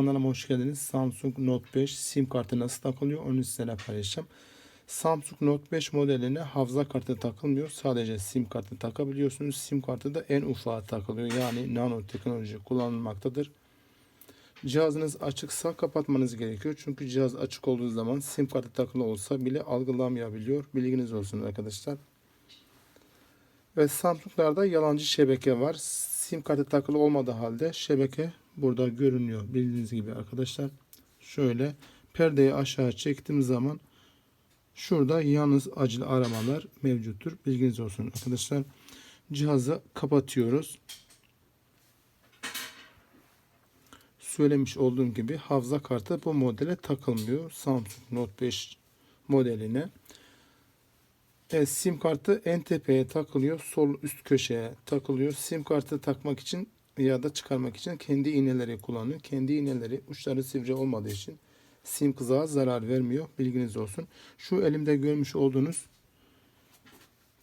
Kanalıma hoş geldiniz. Samsung Note 5 sim kartı nasıl takılıyor onu sizinle paylaşacağım. Samsung Note 5 modeline hafıza kartı takılmıyor. Sadece sim kartı takabiliyorsunuz. Sim kartı da en ufağı takılıyor. Yani nano teknoloji kullanılmaktadır. Cihazınız açıksa kapatmanız gerekiyor. Çünkü cihaz açık olduğu zaman sim kartı takılı olsa bile algılamayabiliyor. Bilginiz olsun arkadaşlar. Ve Samsung'larda yalancı şebeke var. Sim kartı takılı olmadığı halde şebeke burada görünüyor. Bildiğiniz gibi arkadaşlar. Şöyle perdeyi aşağı çektiğim zaman şurada yalnız acil aramalar mevcuttur. Bilginiz olsun arkadaşlar. Cihazı kapatıyoruz. Söylemiş olduğum gibi hafıza kartı bu modele takılmıyor. Samsung Note 5 modeline. Evet, sim kartı en tepeye takılıyor. Sol üst köşeye takılıyor. Sim kartı takmak için ya da çıkarmak için kendi iğneleri kullanıyor. Kendi iğneleri uçları sivri olmadığı için sim kızağa zarar vermiyor. Bilginiz olsun. Şu elimde görmüş olduğunuz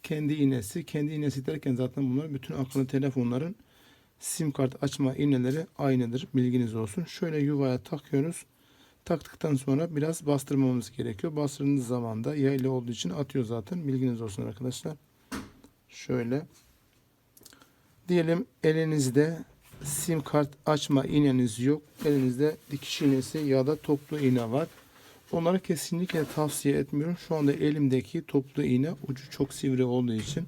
kendi iğnesi. Kendi iğnesi derken zaten bunlar bütün akıllı telefonların sim kart açma iğneleri aynıdır. Bilginiz olsun. Şöyle yuvaya takıyoruz. Taktıktan sonra biraz bastırmamız gerekiyor. Bastırdığınız zaman da yaylı olduğu için atıyor zaten. Bilginiz olsun arkadaşlar. Şöyle. Diyelim elinizde sim kart açma iğneniz yok. Elinizde dikiş iğnesi ya da toplu iğne var. Onları kesinlikle tavsiye etmiyorum. Şu anda elimdeki toplu iğne ucu çok sivri olduğu için.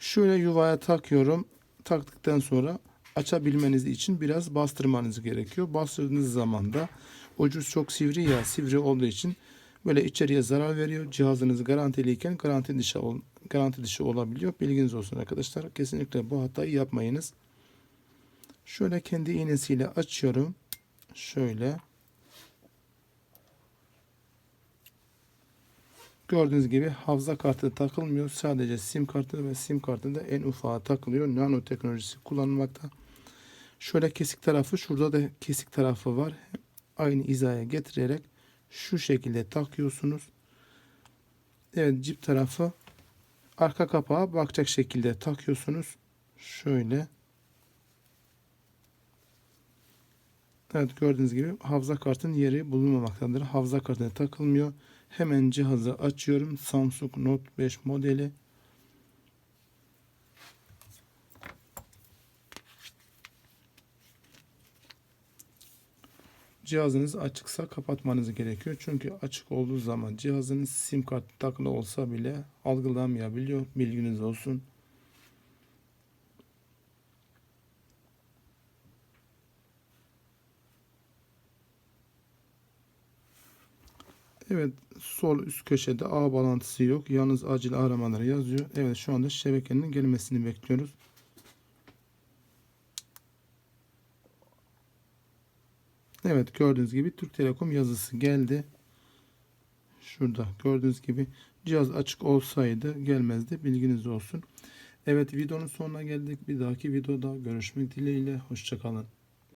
Şöyle yuvaya takıyorum. Taktıktan sonra açabilmeniz için biraz bastırmanız gerekiyor. Bastırdığınız zaman da ucu çok sivri ya sivri olduğu için böyle içeriye zarar veriyor. Cihazınız garantiliyken garanti dışı ol, garanti dışı olabiliyor. Bilginiz olsun arkadaşlar. Kesinlikle bu hatayı yapmayınız. Şöyle kendi iğnesiyle açıyorum. Şöyle. Gördüğünüz gibi hafıza kartı takılmıyor. Sadece sim kartı ve sim kartı da en ufağı takılıyor. Nano teknolojisi kullanılmakta. Şöyle kesik tarafı, şurada da kesik tarafı var. Aynı hizaya getirerek şu şekilde takıyorsunuz. Evet cip tarafı arka kapağı bakacak şekilde takıyorsunuz. Şöyle. Evet gördüğünüz gibi hafıza kartın yeri bulunmamaktadır. Hafıza kartına takılmıyor. Hemen cihazı açıyorum. Samsung Note 5 modeli. Cihazınız açıksa kapatmanız gerekiyor. Çünkü açık olduğu zaman cihazınız sim kart takılı olsa bile algılamayabiliyor. Bilginiz olsun. Evet sol üst köşede ağ bağlantısı yok. Yalnız acil aramaları yazıyor. Evet şu anda şebekenin gelmesini bekliyoruz. Evet gördüğünüz gibi Türk Telekom yazısı geldi. Şurada gördüğünüz gibi cihaz açık olsaydı gelmezdi. Bilginiz olsun. Evet videonun sonuna geldik. Bir dahaki videoda görüşmek dileğiyle. Hoşçakalın.